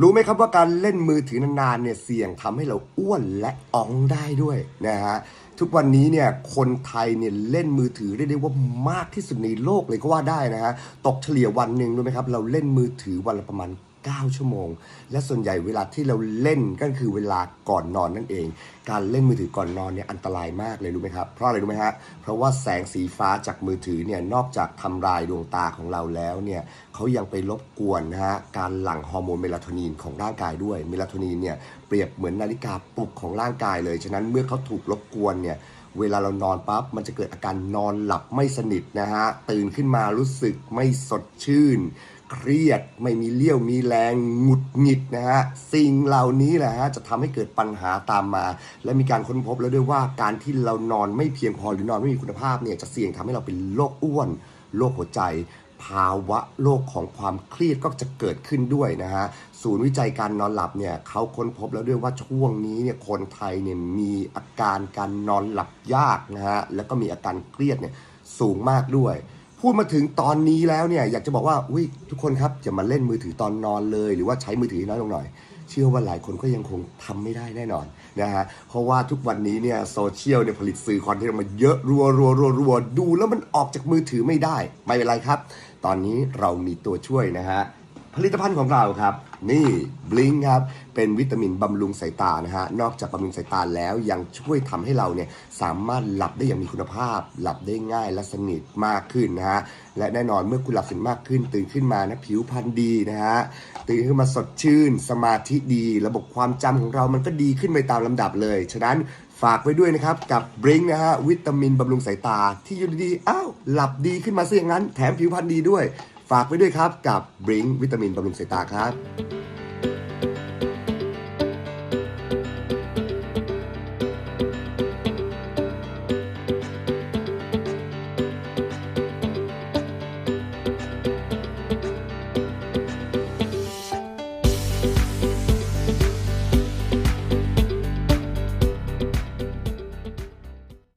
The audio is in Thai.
รู้ไหมครับว่าการเล่นมือถือนานๆเนี่ยเสี่ยงทำให้เราอ้วนและอ่องได้ด้วยนะฮะทุกวันนี้เนี่ยคนไทยเนี่ยเล่นมือถือเรียกได้ว่ามากที่สุดในโลกเลยก็ว่าได้นะฮะตกเฉลี่ยวันหนึ่งรู้ไหมครับเราเล่นมือถือวันละประมาณ 9 ชั่วโมง และส่วนใหญ่เวลาที่เราเล่นก็คือเวลาก่อนนอนนั่นเอง การเล่นมือถือก่อนนอนเนี่ยอันตรายมากเลยรู้ไหมครับเพราะอะไรรู้ไหมฮะเพราะว่าแสงสีฟ้าจากมือถือเนี่ยนอกจากทำลายดวงตาของเราแล้วเนี่ยเขายังไปรบกวนนะฮะการหลั่งฮอร์โมนเมลาโทนินของร่างกายด้วยเมลาโทนินเนี่ยเปรียบเหมือนนาฬิกาปลุกของร่างกายเลยฉะนั้นเมื่อเขาถูกรบกวนเนี่ย เวลาเรานอนปั๊บมันจะเกิดอาการนอนหลับไม่สนิทนะฮะ ตื่นขึ้นมารู้สึกไม่สดชื่น เครียดไม่มีเลี้ยวมีแรงหงุดหงิดนะฮะ สิ่งเหล่านี้แหละฮะจะทำให้เกิดปัญหาตามมา และมีการค้นพบแล้วด้วยว่าการที่เรานอนไม่เพียงพอหรือนอนไม่มีคุณภาพเนี่ยจะเสี่ยงทำให้เราเป็นโรคอ้วนโรคหัวใจ ภาวะโรคของความเครียดก็จะเกิดขึ้นด้วยนะฮะ ศูนย์วิจัยการนอนหลับเนี่ยเขาค้นพบแล้วด้วยว่าช่วงนี้เนี่ยคนไทยเนี่ยมีอาการการนอนหลับยากนะฮะ แล้วก็มีอาการเครียดเนี่ยสูงมากด้วย พูดมาถึงตอนนี้แล้วเนี่ยอยากจะบอกว่าอุ้ยทุกคนครับอย่ามาเล่นมือถือตอนนอนเลย หรือว่าใช้มือถือน้อยลงหน่อย เชื่อว่าหลายคนก็ยังคงทำไม่ได้แน่นอนนะฮะเพราะว่าทุกวันนี้เนี่ยโซเชียลเนี่ยผลิตสื่อคอนเทนต์มาเยอะรัวรัวรัวรัวดูแล้วมันออกจากมือถือไม่ได้ ไม่เป็นไรครับ ตอนนี้เรามีตัวช่วยนะฮะผลิตภัณฑ์ของเราครับ นี่บลิงครับ เป็นวิตามินบำรุงสายตานะฮะ นอกจากบำรุงสายตาแล้วยังช่วยทำให้เราเนี่ยสามารถหลับได้อย่างมีคุณภาพ หลับได้ง่ายและสนิทมากขึ้นนะฮะ และแน่นอนเมื่อคุณหลับสนิทมากขึ้น ตื่นขึ้นมานะผิวพรรณดีนะฮะ ตื่นขึ้นมาสดชื่น สมาธิดี ระบบความจำของเรามันก็ดีขึ้นไปตามลำดับเลย ฉะนั้นฝากไว้ด้วยนะครับ กับบริงนะฮะวิตามินบำรุงสายตาที่อยู่ดีๆอ้าวหลับดีขึ้นมาซะอย่างนั้น แถมผิวพรรณดีด้วย ฝากไว้ด้วยครับกับบริงวิตามินบำรุงสายตาครับ